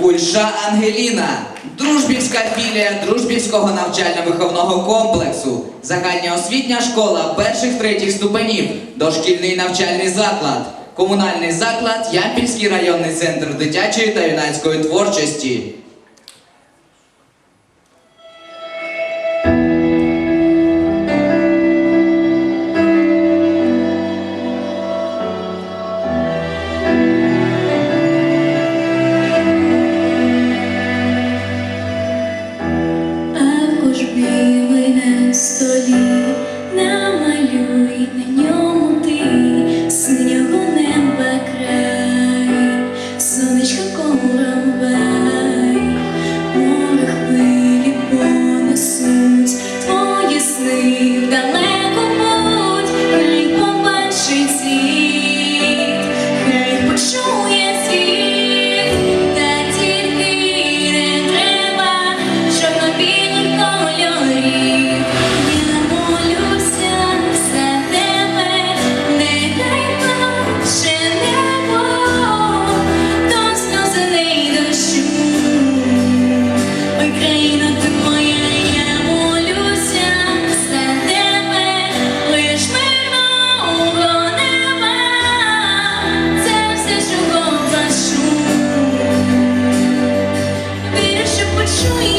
Кульша Ангеліна, дружбівська філія дружбівського навчально-виховного комплексу, загальноосвітня школа перших третіх ступенів, дошкільний навчальний заклад, комунальний заклад Ямпільський районний центр дитячої та юнацької творчості. should we?